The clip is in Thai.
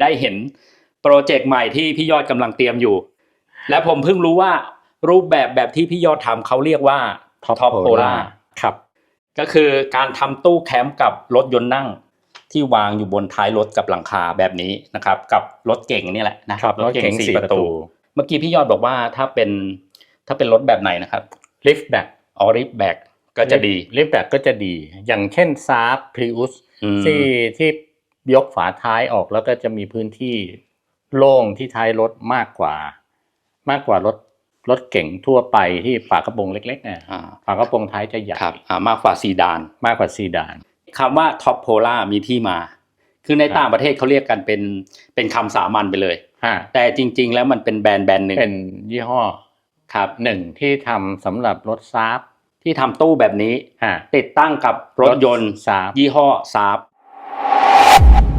ได้เห็นโปรเจกต์ใหม่ที่พี่ยอดกำลังเตรียมอยู่ และผมเพิ่งรู้ว่ารูปแบบแบบที่พี่ยอดทำเขาเรียกว่า Top Top Polar Polar ครับ ก็คือการทำตู้แคมป์กับรถยนต์นั่งที่วางอยู่บนท้ายรถกับหลังคาแบบนี้นะครับ กับรถเก่งนี่แหละนะครับรถเก๋งสี่ประตู เมื่อกี้พี่ยอดบอกว่าถ้าเป็นถ้าเป็นรถแบบไหนนะครับลิฟต์แบ็กออริฟแบกก็จะดีลิฟต์แบ็กก็จะดี อย่างเช่นซาร์พรีอุสอืมที่ที่ ยกฝาท้ายออกแล้วก็จะมีพื้นที่โล่งที่ท้ายรถมากกว่า มากกว่ารถรถเก่งทั่วไปที่ฝากระโปรงเล็กๆเนี่ยอ่าฝากระโปรงท้ายจะใหญ่ครับอ่ามากกว่าซีดาน มากกว่าซีดานคำว่าท็อปโพล่ามีที่มา คือในครับต่างประเทศเขาเรียกกันเป็นเป็นคำสามัญไปเลยฮะแต่จริง ๆ แล้วมันเป็นแบรนด์แบรนด์หนึ่งเป็นยี่ห้อครับหนึ่งที่ทำสำหรับรถซาร์ฟที่ทำตู้แบบนี้ฮะติดตั้งกับรถยนต์ซาร์ฟยี่ห้อซาร์ you